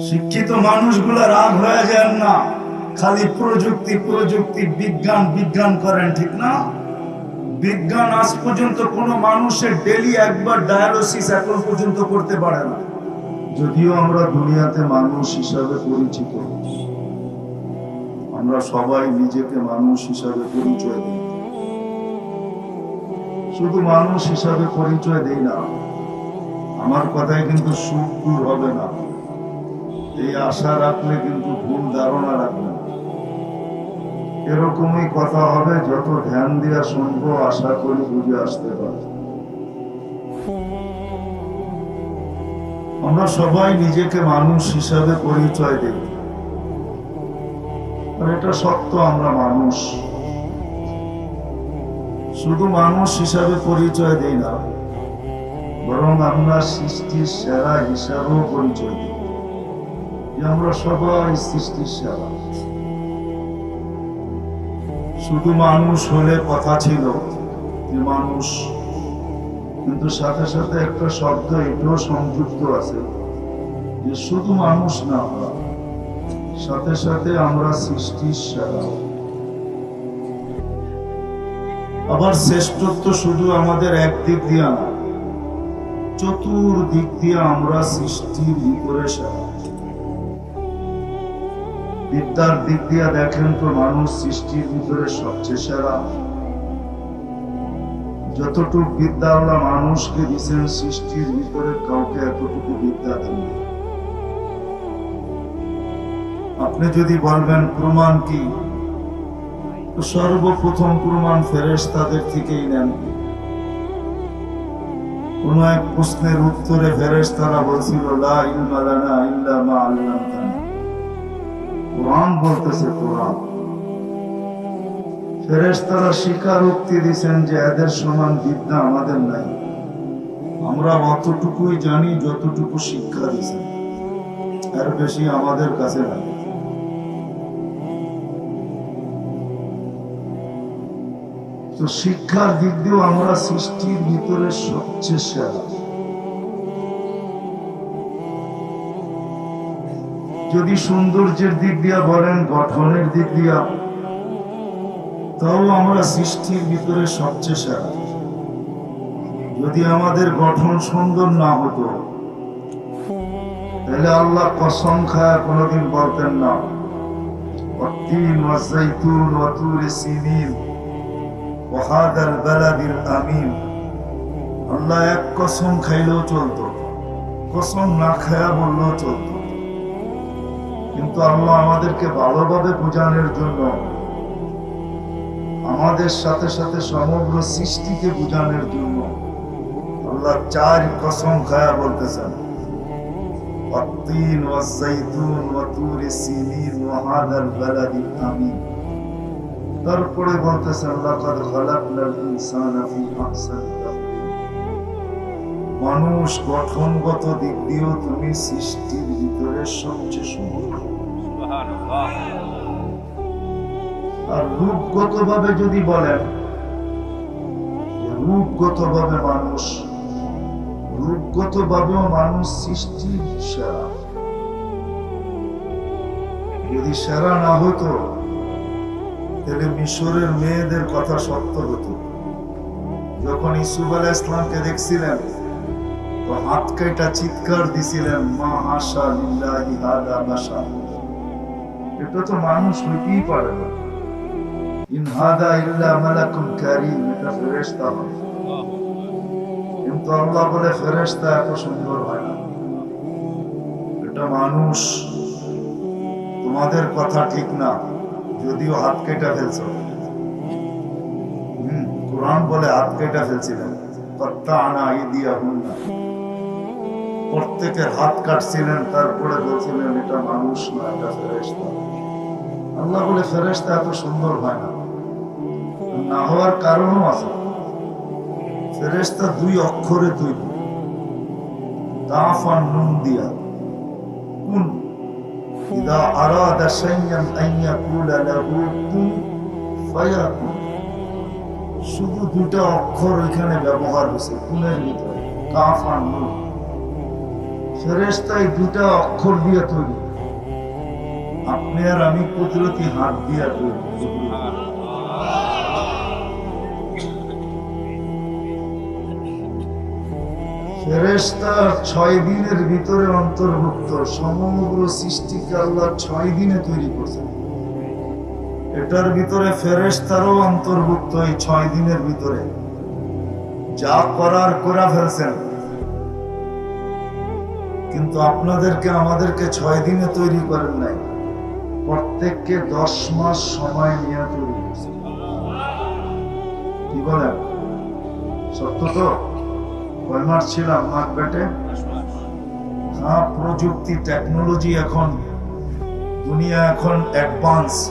শিক্ষিত মানুষগুলো রাগ হয়ে যান না। খালি প্রযুক্তি প্রযুক্তি, বিজ্ঞান বিজ্ঞান করেন, ঠিক না? বিজ্ঞান আজ পর্যন্ত কোনো মানুষের ডেলি একবার ডায়ালিসিস এখন পর্যন্ত করতে পারে না। যদিও আমরা দুনিয়াতে মানুষ হিসাবে পরিচিত। আমরা সবাই নিজেকে মানুষ হিসাবে পরিচয় দিই। শুধু মানুষ হিসাবে পরিচয় দেই না। আমার কথায় কিন্তু সুখ দূর হবে না। এই আশা রাখলে কিন্তু ভুল ধারণা রাখবেন। এরকমই কথা হবে, যত ধ্যান দিয়া শুনব, আশা করি বুঝে আসতে পারবে। আমরা সবাই নিজেকে মানুষ হিসাবে পরিচয় দিই। আর এটা সত্য, আমরা মানুষ। শুধু মানুষ হিসাবে পরিচয় দেই না, বরং আমরা সৃষ্টির সেরা হিসাবেও পরিচয় দিই। আমরা সবাই সৃষ্টির সেরা শুধু মানুষ হলে কথা ছিল, যে মানুষ, কিন্তু সাথে সাথে একটা শব্দ এটাও সংযুক্ত আছে, যে শুধু মানুষ না আমরা সাথে সাথে আমরা সৃষ্টির সেরা আবার শ্রেষ্ঠত্ব শুধু আমাদের এক দিক দিয়ে না, চতুর্দিক দিয়ে আমরা সৃষ্টির ভিতরে সেরা বিদ্যার দিক দিয়ে দেখেন তো মানুষ সৃষ্টির ভিতরে সবচেয়ে সেরা। যতটুকু বিদ্যা আল্লাহ মানুষকে দিচ্ছেন সৃষ্টির ভিতরে কাউকে এতটুকু বিদ্যা দেন আপনি যদি বলবেন, প্রমাণ কি? সর্বপ্রথম প্রমাণ ফেরেশ তাদের থেকেই নেন। কোন এক প্রশ্নের উত্তরে ফেরেশ তারা বলছিল, লা ইলমা লানা ইল্লা মা আল্লামতানা। কোরআন বলতেছে কোরআন। ফেরেশতারা স্বীকারোক্তি দিচ্ছেন যে এদের সমান বিদ্যা আমাদের নাই। আমরা অতটুকুই জানি, যতটুকু শিক্ষা দিচ্ছেন এর বেশি আমাদের কাছে নাই। তো শিক্ষার দিক দিয়েও আমরা সৃষ্টির ভিতরে সবচেয়ে সেরা। যদি সৌন্দর্যের দিক দিয়া বলেন গঠনের দিক দিয়া তাও আমরা সৃষ্টির ভিতরে সবচেয়ে সেরা যদি আমাদের গঠন সুন্দর না হতো তাহলে আল্লাহ কসম খায় কোনোদিন বলতেন না والتين والزيتون وطور سينين وهذا البلد الأمين আল্লাহ এক কসম খাইলেও চলতো কসম না খায়া বললেও চলতো কিন্তু আল্লাহ আমাদেরকে ভালোভাবে বোঝানোর জন্য আমাদের সাথে সাথে সমগ্র সৃষ্টিকে বোঝানোর জন্য আল্লাহ চার কসম খায়া বলতেছেন والطين والزيتون وطور سينين وهذا البلد الأمين তারপরে বলতেছেন লাকাদ খালাকনাল ইনসানা ফি আহসানি তাকওয়িম মানুষ গঠনগত দিক দিয়েও তুমি সৃষ্টির ভিতরে সবচেয়ে সুন্দর। আর রূপগত ভাবে যদি বলেন রূপগত ভাবে মানুষ রূপগত ভাবেও মানুষ সৃষ্টির সেরা। যদি সেরা না হতো, তাহলে মিশরের মেয়েদের কথা সত্য হতো। যখন ইসুফ আলাহ ইসলামকে দেখছিলেন হাত কাইটা চিৎকার দিছিলেন, মা, আশা লিল্লাহি হাদা এটা তো মানুষ হইতেই পারে না। ইন হাদা ইল্লা মালাকুন কারীম। এটা ফেরেশতা হবে। কিন্তু আল্লাহ বলে, ফেরেশতা এত সুন্দর হয় না। এটা মানুষ, তোমাদের কথা ঠিক না, যদিও হাত কেটে ফেলছ। কোরআন বলে, হাত কেটে ফেলছিলেন কত্তা আনা ইদিয়া হুন না প্রত্যেকের হাত কাটছিলেন, তারপরে বলছিলেন, এটা মানুষ না, এটা ফেরেশতা। আল্লাহ বলে, ফেরেশতা এত সুন্দর হয় না। না হওয়ার কারণও আছে। ফেরেশতা দুই অক্ষরে তৈরি দাফ আর নুন দিয়া। কুন? ইদা আরাদা শাইয়ান আন ইয়াকুলা লাহু কুন ফায়াকুন। শুধু দুটা অক্ষর এখানে ব্যবহার হয়েছে, কুনের ভিতরে। কাফ আর নুন। ফেরেস্তাই দুটা অক্ষর দিয়ে তৈরি। আপনি আর আমি কুদরতি হাত দিয়া তৈরি ফেরেস্তা ছয় দিনের ভিতরে অন্তর্ভুক্ত সমগ্র সৃষ্টিকে আল্লাহ ছয় দিনে তৈরি করছেন। এটার ভিতরে ফেরেস্তারও অন্তর্ভুক্ত এই ছয় দিনের ভিতরে। যা করার করে ফেলছেন। কিন্তু আপনাদেরকে আমাদেরকে ছয় দিনে তৈরি করেন নাই। প্রত্যেককে দশ মাস সময় নিয়ে তৈরি কি বলেন সত্য তো? কয় মাস ছিলাম মাঠ পেটে? হ্যাঁ প্রযুক্তি টেকনোলজি এখন, দুনিয়া এখন অ্যাডভান্স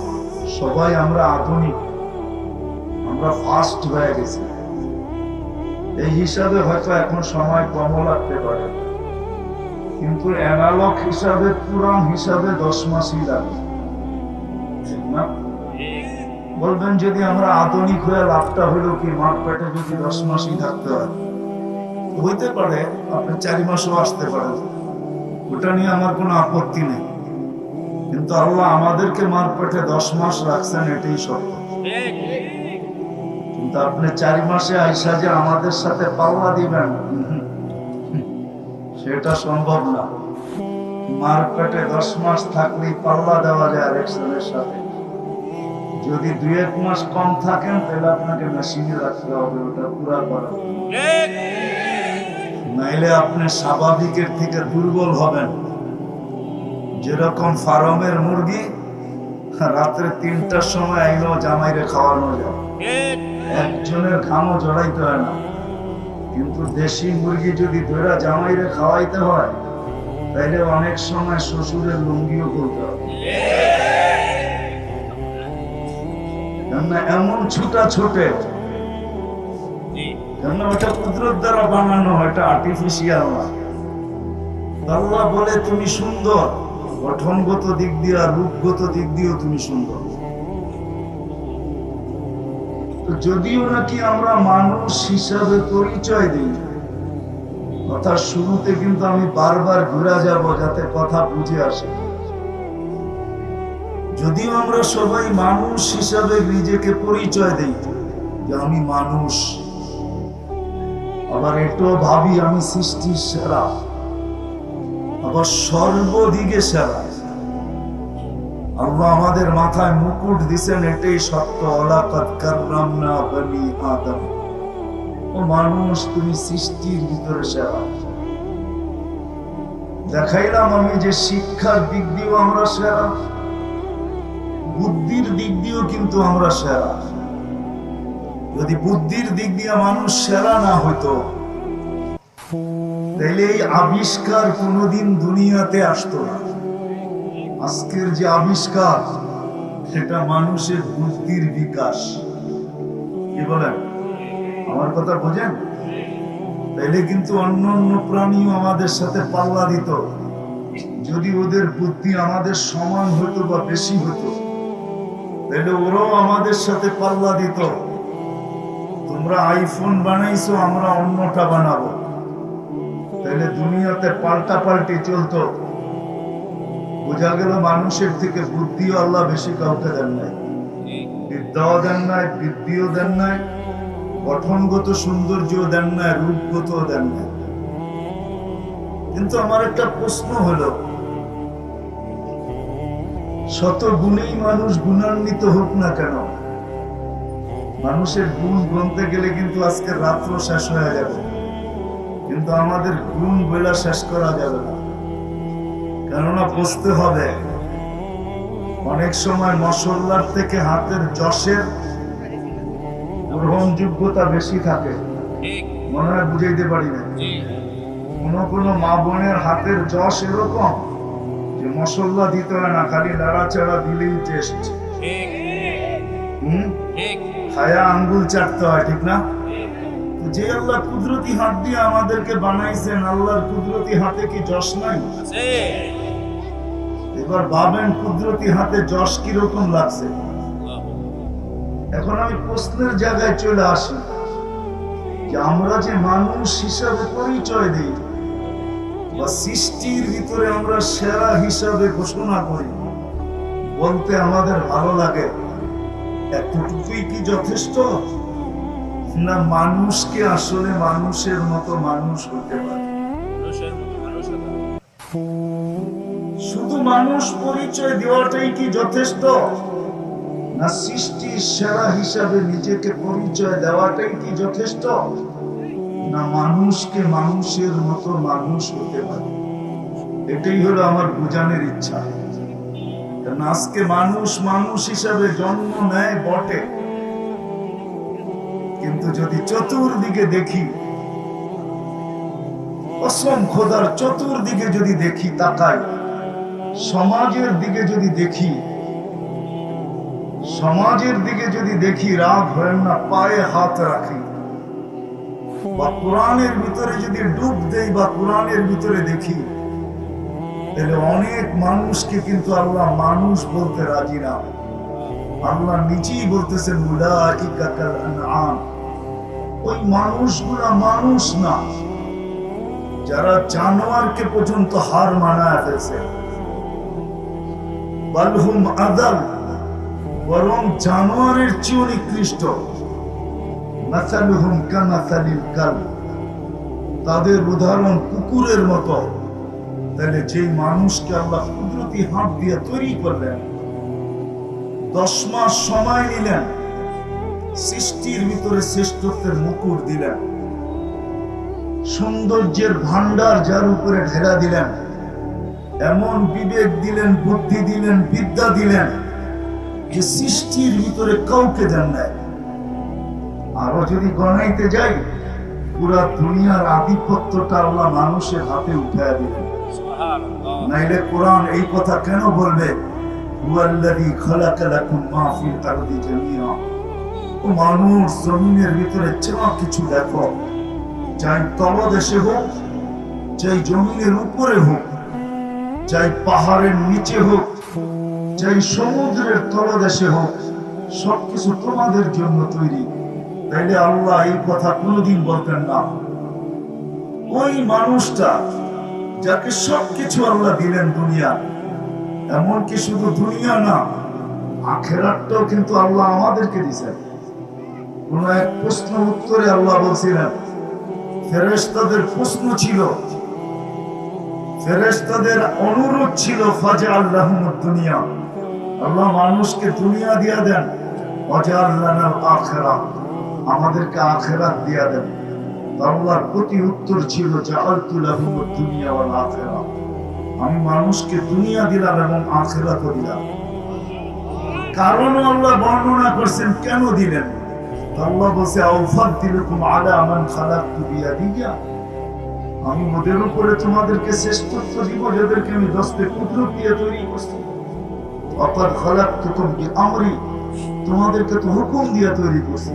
সবাই আমরা আধুনিক। আমরা ফাস্ট হয়ে গেছি। এই হিসাবে হয়তো এখন সময় কম লাগতে পারে। কিন্তু অ্যানালগ হিসাবে পুরান হিসাবে দশ মাসই লাগে। না? বলবেন যদি আমরা আধুনিক হয়ে লাভটা হলো কি, মাঠ পেটে যদি দশ মাসই থাকতে হয়? হইতে পারে, আপনি চারি মাসও আসতে পারেন। ওটা নিয়ে আমার কোনো আপত্তি নেই। কিন্তু আল্লাহ আমাদেরকে মার পেটে দশ মাস রাখছেন, এটাই সত্য। কিন্তু আপনি চারি মাসে আইসা যে আমাদের সাথে পাল্লা দিবেন সেটা সম্ভব না। মার পেটে দশ মাস থাকলেই পাল্লা দেওয়া যায় আরেকজনের সাথে। যদি দুই এক মাস কম থাকেন, তাহলে আপনাকে মেশিনে রাখতে হবে, ওটা পুরা করা। নাইলে আপনি স্বাভাবিকের থেকে দুর্বল হবেন। যেরকম ফার্মের মুরগি, রাত্রে তিনটার সময় আইলো জামাইরে খাওয়ানো যায়। একজনের ঘামও জড়াইতে হয় না। কিন্তু দেশি মুরগি যদি ধরে জামাইরে খাওয়াইতে হয় তাইলে অনেক সময় শ্বশুরের লুঙ্গিও করতে হবে। কেননা এমন ছুটা ছোটে কেননা ওটা কুদরত দ্বারা বানানো এটা আর্টিফিশিয়াল না। আল্লাহ বলে তুমি সুন্দর। গঠনগত দিক দিয়ে আর রূপগত দিক দিয়েও তুমি সুন্দর। যদিও নাকি আমরা মানুষ হিসাবে পরিচয় দিই। কথার শুরুতে কিন্তু আমি বারবার ঘুরে যাব যাতে কথা বুঝে আসে। যদিও আমরা সবাই মানুষ হিসাবে নিজেকে পরিচয় দিই, যে আমি মানুষ। আবার এটাও ভাবি আমি সৃষ্টির সেরা, আবার সর্বদিকে সেরা। আল্লাহ আমাদের মাথায় মুকুট দিছেন, এটাই সত্য। অলাকাত কাররাম বনি আদম। ও মানুষ, তুমি সৃষ্টির ভিতরে সেরা। দেখাইলাম আমি যে শিক্ষার দিক দিয়েও আমরা সেরা। বুদ্ধির দিক দিয়েও কিন্তু আমরা সেরা। যদি বুদ্ধির দিক দিয়ে মানুষ সেরা না হইতো, তাইলে এই আবিষ্কার কোনোদিন দুনিয়াতে আসতো না। আজকের যে আবিষ্কার, সেটা মানুষের বুদ্ধির বিকাশ। কি বলেন? আমার কথা বোঝেন? তাইলে কিন্তু অন্য অন্য প্রাণীও আমাদের সাথে পাল্লা দিত। যদি ওদের বুদ্ধি আমাদের সমান হতো বা বেশি হতো তাহলে ওরাও আমাদের সাথে পাল্লা দিত। তোমরা আইফোন বানাইছো, আমরা অন্যটা বানাবো। তাহলে দুনিয়াতে পাল্টা পাল্টি চলতো। বোঝা গেল মানুষের থেকে বুদ্ধিও আল্লাহ বেশি কাউকে দেন নাই। বিদ্যাও দেন নাই, বৃদ্ধিও দেন নাই, গঠনগত সৌন্দর্য দেন নাই রূপগত দেন নাই। কিন্তু আমার একটা প্রশ্ন হলো শত গুণেই মানুষ গুণান্বিত হোক না কেন? মানুষের গুণ গুনতে গেলে কিন্তু আজকে রাত্র শেষ হয়ে যাবে। কিন্তু আমাদের গুণ বেলা শেষ করা যাবে না। কেননা বুঝতে হবে, অনেক সময় মশলার থেকে হাতের যশের গ্রহণযোগ্যতা বেশি থাকে। মনে হয় বুঝাইতে পারি না। কোন কোন মা বোনের হাতের যশ এরকম যে মশলা দিতে হয় না, খালি নাড়াচাড়া দিলেই টেস্ট খায়া আঙ্গুল চাটতে হয়, ঠিক না? যে আল্লাহ কুদরতি হাত দিয়ে আমাদেরকে বানাইছেন, আল্লাহর কুদরতি হাতে কি যশ নাই? এবার ভাবেন কুদরতি হাতে যশ কীরকম লাগছে। এখন আমি প্রশ্নের জায়গায় চলে আসি যে আমরা যে মানুষ হিসাবে পরিচয় দিই বা সৃষ্টির ভিতরে আমরা সেরা হিসাবে ঘোষণা করি, বলতে আমাদের ভালো লাগে, এতটুকুই কি যথেষ্ট? না মানুষকে আসলে মানুষের মতো মানুষ হতে পারে? শুধু মানুষ পরিচয় দেওয়াটাই কি যথেষ্ট? না সৃষ্টির সেরা হিসাবে নিজেকে পরিচয় দেওয়াটাই কি যথেষ্ট? না মানুষকে মানুষের মতো মানুষ হতে পারে। এটাই হলো আমার বোঝানোর ইচ্ছা। আজকে মানুষ মানুষ হিসাবে জন্ম নেয় বটে। কিন্তু যদি চতুর্দিকে দেখি কসম খোদার চতুর্দিকে যদি দেখি তাকাই সমাজের দিকে যদি দেখি, সমাজের দিকে যদি দেখি, রাগ হয় না, পায়ে হাত রাখি। বা কোরআনের ভিতরে যদি ডুব দেই, বা কোরআনের ভিতরে দেখি, তাহলে অনেক মানুষকে কিন্তু আল্লাহ মানুষ বলতে রাজি না। আল্লাহ নিজেই আনআম। ওই মানুষগুলা মানুষ না, যারা জানোয়ারকে পর্যন্ত হার মানায় ফেলছে। বালহুম আদাল, বরং জানোয়ারের চেয়েও নিকৃষ্ট। মাসালুহুম কাল, তাদের উদাহরণ কুকুরের মতো। তাহলে যে মানুষকে আল্লাহ কুদরতি হাত দিয়ে তৈরি করলেন, দশ মাস সময় নিলেন, সৃষ্টির ভিতরে শ্রেষ্ঠত্বের মুকুট দিলেন, সৌন্দর্যের ভান্ডার যার উপরে ঢেরা দিলেন এমন বিবেক দিলেন বুদ্ধি দিলেন বিদ্যা দিলেন যে সৃষ্টির ভিতরে কাউকে দেন নাই। আরও যদি গণাইতে যাই পুরা দুনিয়ার আধিপত্যটা আল্লাহ মানুষের হাতে উঠায় দিলেন নাইলে কোরআন এই কথা কেন বলবে? ও মানুষ জমিনের ভিতরে যা কিছু দেখো চাই তলদেশে হোক চাই জমিনের উপরে হোক চাই পাহাড়ের নিচে হোক চাই সমুদ্রের তলদেশে হোক, সবকিছু তোমাদের জন্য তৈরি। তাইলে আল্লাহ এই কথা কোনোদিন বলতেন না। ওই মানুষটা যাকে সবকিছু আল্লাহ দিলেন দুনিয়া, এমনকি শুধু দুনিয়া না, আখেরাতটাও কিন্তু আল্লাহ আমাদেরকে দিয়েছেন। কোন এক প্রশ্ন উত্তরে আল্লাহ বলছিলেন, ফেরেশতাদের প্রশ্ন ছিল ফেরেশতাদের অনুরোধ ছিল আল্লাহ দুনিয়া। আল্লাহ মানুষকে দুনিয়া দিয়া দেন আমাদেরকে আখেরাত দিয়া দেন। আল্লাহর প্রতি উত্তর ছিল আমি মানুষকে দুনিয়া দিলাম এবং আখিরাতও দিলাম। কারণ আল্লাহ বর্ণনা করছেন, কেন দিলেন? আল্লাহ বলছে, আউফাদ্দিলুকুম আলা মান খালাকতু বিয়াদিয়া আমি ওদের উপরে তোমাদেরকে শ্রেষ্ঠত্ব দিব, যাদেরকে আমি দস্তে কুদরত দিয়ে তৈরি করছি। অপার খালাকতুকুম বিআমরি তোমাদেরকে তো হুকুম দিয়ে তৈরি করছি।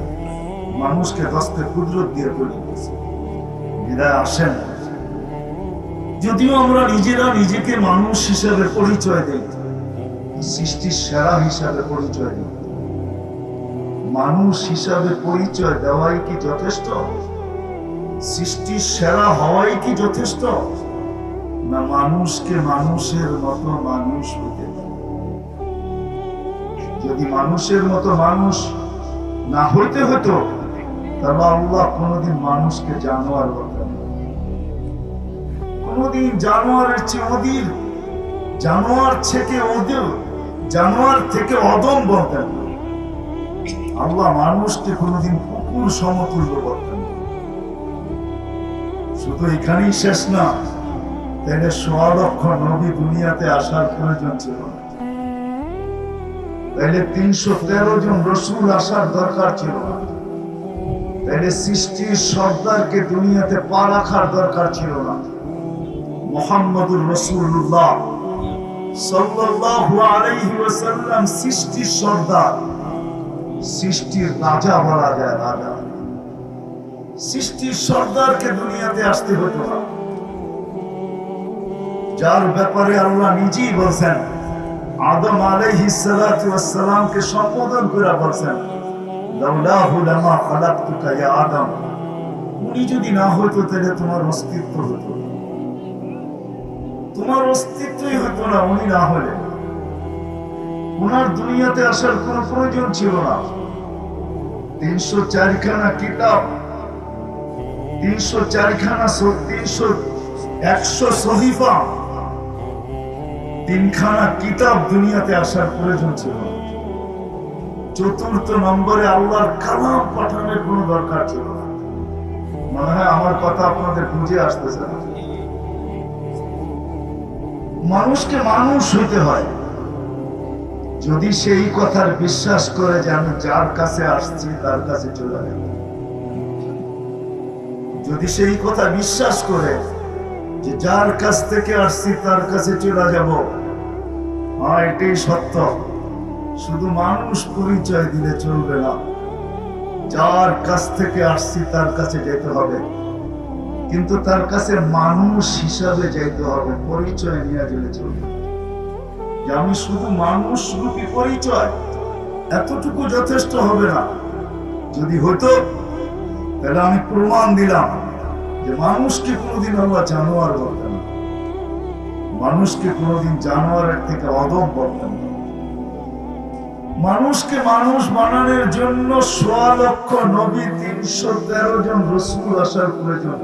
মানুষকে দস্তে কুদরত দিয়ে তৈরি করছি। বিদায় আসেন। যদিও আমরা নিজেরা নিজেকে মানুষ হিসেবে পরিচয় দেই, সৃষ্টির সেরা হিসাবে পরিচয় দিই। মানুষ হিসাবে পরিচয় দেওয়াই কি যথেষ্ট? সৃষ্টির সেরা হওয়াই কি যথেষ্ট না মানুষকে মানুষের মতো মানুষ হতে যদি মানুষের মতো মানুষ না হইতে হতো, তাহলে আল্লাহ কোনোদিন মানুষকে জানোয়ার বলতেন। কোনোদিন জানোয়ারের চেয়ে অধীর, জানোয়ার থেকে ওদের জানোয়ার থেকে অদম বলতেন। আল্লাহ মানুষকে কোনোদিন কুকুর সমতুল্য বলতেন। শুধু এখানেই শেষ না তাহলে সোয়া লক্ষ নবী দুনিয়াতে আসার প্রয়োজন ছিল। তাহলে তিনশো তেরো জন রসুল আসার দরকার ছিল। সৃষ্টির সর্দারকে দুনিয়াতে পা রাখার দরকার ছিল না। মোহাম্মদুর রসুল্লাহ সৃষ্টির সর্দার। সৃষ্টির রাজা বলা যায় রাজা। সৃষ্টির সর্দারকে দুনিয়াতে আসতে হতো। যার ব্যাপারে আল্লাহ নিজেই বলছেন, আদম ওয়াস সম্বোধন করে বলছেন আদম। উনি যদি না হতো তাহলে তোমার অস্তিত্ব হতো। তোমার অস্তিত্বই হতো না উনি না হলে। ওনার দুনিয়াতে আসার কোনো প্রয়োজন ছিল না। তিনশো চারখানা কিতাব তিনশো চারখানা তিনশো, একশো তিনখানা কিতাব দুনিয়াতে আসার প্রয়োজন ছিল। চতুর্থ নম্বরে আল্লাহর কালাম পাঠানোর দরকার ছিল না। মনে হয় আমার কথা আপনাদের বুঝে আসতেছে না। মানুষকে মানুষ হইতে হয়। যদি সেই কথার বিশ্বাস করে যে আমি যার কাছে আসছি, তার কাছে চলে যাব। যদি সেই কথা বিশ্বাস করে যে যার কাছ থেকে আসছি, তার কাছে চলে যাব হ্যাঁ এটাই সত্য। শুধু মানুষ পরিচয় দিলে চলবে না। যার কাছ থেকে আসছি, তার কাছে যেতে হবে। কিন্তু তার কাছে মানুষ হিসাবে যেতে হবে, পরিচয় নিয়ে গেলে চলবে। যে আমি শুধু মানুষ রূপী পরিচয়? এতটুকু যথেষ্ট হবে না। যদি হতো তাহলে আমি প্রমাণ দিলাম যে মানুষকে কোনোদিন আল্লাহ জানোয়ার বলতেন মানুষকে কোনোদিন জানোয়ারের থেকে অদম বলতেন মানুষকে মানুষ বানানোর জন্য সোয়া লক্ষ নবী তিনশো তেরো জন রসুল আসার প্রয়োজন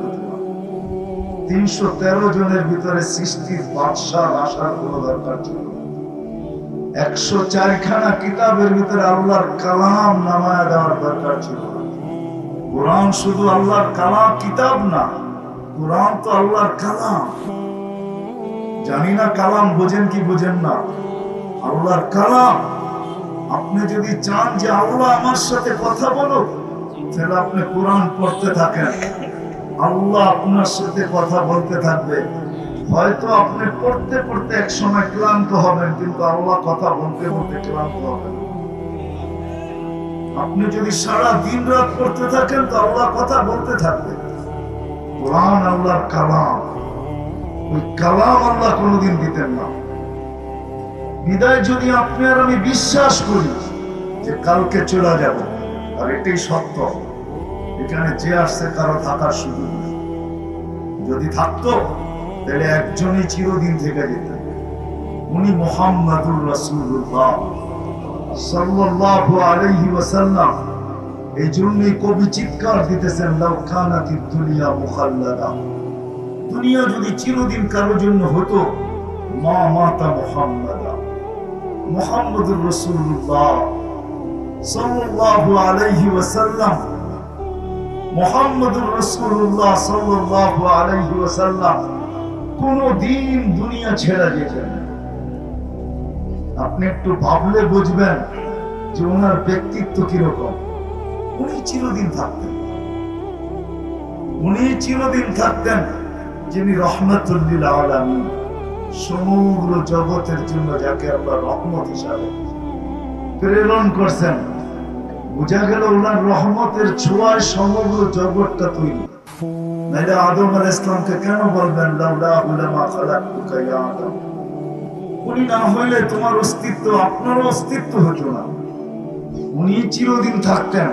তিনশো তেরো জনের ভিতরে সৃষ্টির বাদশাহ আসার কোনো দরকার ছিল একশো চারখানা কিতাবের ভিতরে আল্লাহর কালাম নামায় দেওয়ার দরকার ছিল কোরআন শুধু আল্লাহর কালাম, কিতাব না। কোরআন তো আল্লাহর কালাম। জানি না কালাম বোঝেন কি বোঝেন না। আল্লাহর কালাম। আপনি যদি চান যে আল্লাহ আমার সাথে কথা বলো তাহলে আপনি কোরআন পড়তে থাকেন। আল্লাহ আপনার সাথে কথা বলতে থাকবে। হয়তো আপনি পড়তে পড়তে এক সময় ক্লান্ত হবেন, কিন্তু আল্লাহ কথা বলতে বলতে ক্লান্ত হবেন। আপনি যদি সারা দিন রাত পড়তে থাকেন, তো আল্লাহ কথা বলতে থাকবে কোরআন আল্লাহর কালাম। ওই কালাম আল্লাহ কোনোদিন দিতেন না। বিদায় যদি আপনি আর আমি বিশ্বাস করি যে কালকে চলে যাব, আর এটাই সত্য। এখানে যে আসছে, কারও থাকার সুযোগ যদি থাকতো, তাহলে একজনই চিরদিন থেকে যেতেন। উনি মোহাম্মদুর রাসূলুল্লাহ। সাল্লাল্লাহু আলাইহি দুনিয়া আলাইহি কোনদিন দুনিয়া ছেড়ে যেতেন না। আপনি একটু ভাবলে বুঝবেন যে ওনার ব্যক্তিত্ব কীরকম। উনি চিরদিন থাকতেন। উনি চিরদিন থাকতেন যিনি রহমতুল্লিল আলামিন সমগ্র জগতের জন্য যাকে আল্লাহ রহমত হিসাবে প্রেরণ করছেন। বোঝা গেল ওনার রহমতের ছোঁয়ায় সমগ্র জগৎটা তৈরি। নাইলে আদম আল ইসলামকে কেন বলবেন, লাউলা উলামা খালাকুকা ইয়া আদম উনি না হইলে তোমার অস্তিত্ব আপনার অস্তিত্ব হতো না উনি চিরদিন থাকতেন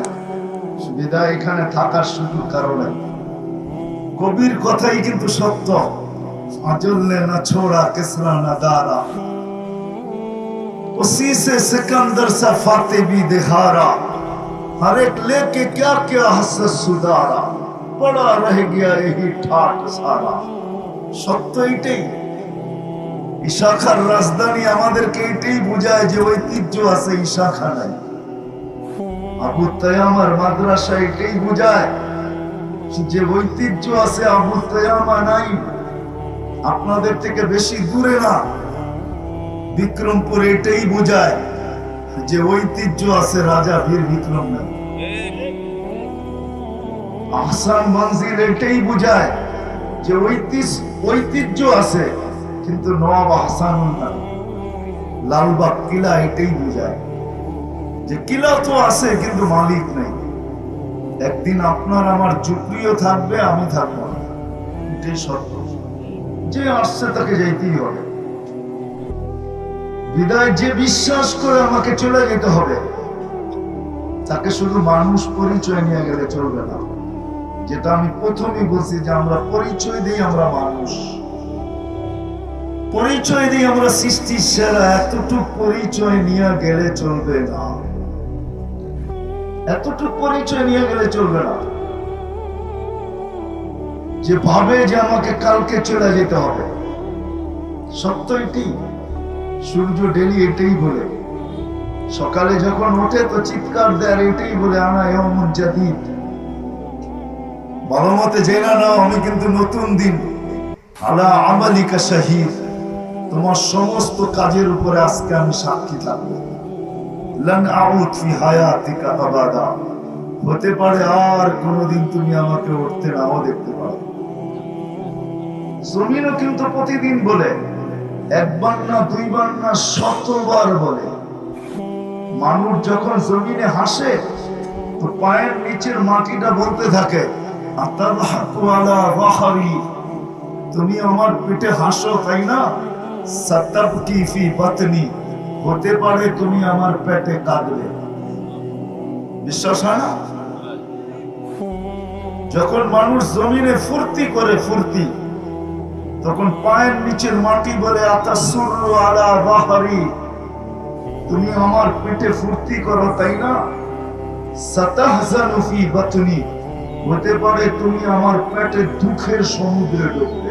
বিদায় এখানে থাকার সুযোগ কারণে কবির কথাই কিন্তু সত্য আজল্লে না ছোড়া কিসরা না দারা उसी से सिकंदर सा फाते भी दिहारा हर एक लेके क्या क्या हसरत सुधारा पड़ा रह गया यही ठाट सारा সত্য এটাই ইশাখার রাজধানী আমাদেরকে এটাই বোঝায় যে ঐতিহ্য আছে ইশাখা নাই আবু তয়ামার মাদ্রাসা এটাই বোঝায় যে ঐতিহ্য আছে আবু তয়ামা নাই। আপনাদের থেকে বেশি দূরে না। বিক্রমপুর এটাই বোঝায় যে ঐতিহ্য আছে রাজা বীর বিক্রম নাই আহসান মঞ্জিল এটাই বোঝায় যে ঐতিহ্য ঐতিহ্য আছে কিন্তু নবাব আহসানুল নাই লালবাগ কিলা এটাই বোঝায় যে কিলা তো আছে, কিন্তু মালিক নেই। একদিন আপনার আমার জুকরিও থাকবে, আমি থাকব না। এটাই সত্য যে আসছে তাকে যাইতেই হবে। বিদায় যে বিশ্বাস করে আমাকে চলে যেতে হবে, তাকে শুধু মানুষ পরিচয় নিয়ে গেলে চলবে না। যেটা আমি প্রথমেই বলছি যে আমরা পরিচয় দিই, আমরা মানুষ। পরিচয় দিয়ে আমরা সৃষ্টির সেরা, এতটুক পরিচয় নিয়ে গেলে চলবে না। এতটুক পরিচয় নিয়ে গেলে চলবে না। যে ভাবে যে আমাকে কালকে চলে যেতে হবে। সত্য এটি সূর্য ডেলি এটাই বলে। সকালে যখন ওঠে তো চিৎকার দেয় এটাই বলে, আনা এমন জাদিদ। ভালো মতে জেনা নাও, আমি কিন্তু নতুন দিন। আলা আমালিকা শাহিদ। তোমার সমস্ত কাজের উপরে আজকে আমি সাক্ষী থাকব। হতে পারে আর কোনোদিন তুমি আমাকে উঠতে নাও দেখতে পারো। জমিনও কিন্তু প্রতিদিন বলে, একবার না দুইবার না শতবার বলে। মানুষ যখন জমিনে হাসে, তো পায়ের নিচের মাটিটা বলতে থাকে তুমি আমার পেটে হাসো, তাই না? হতে পারে তুমি আমার পেটে কাঁদবে। বিশ্বাস হয় না? যখন মানুষ জমিনে ফুর্তি করে ফুর্তি, তখন পায়ের নিচের মাটি বলে তুমি আমার পেটে ফুর্তি করো, তাই না? বাতনি, হতে পারে তুমি আমার পেটে দুঃখের সমুদ্রে ডুববে।